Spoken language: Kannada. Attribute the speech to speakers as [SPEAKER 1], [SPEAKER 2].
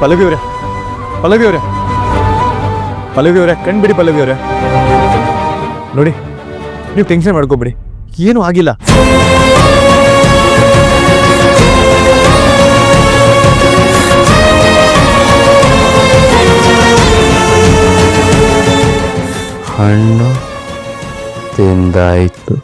[SPEAKER 1] ಪಲ್ಲವಿ ಅವರೇ ಪಲ್ಲವಿ ಅವರೇ ಪಲ್ಲವಿ ಅವರೇ ಕಣ್ಬಿಡಿ ಪಲ್ಲವಿ ಅವರೇ ನೋಡಿ, ನೀವು ಟೆನ್ಷನ್ ಮಾಡ್ಕೊಬಿಡಿ, ಏನೂ ಆಗಿಲ್ಲ.
[SPEAKER 2] ಹಣ್ಣು ತಿಂದಾಯಿತು.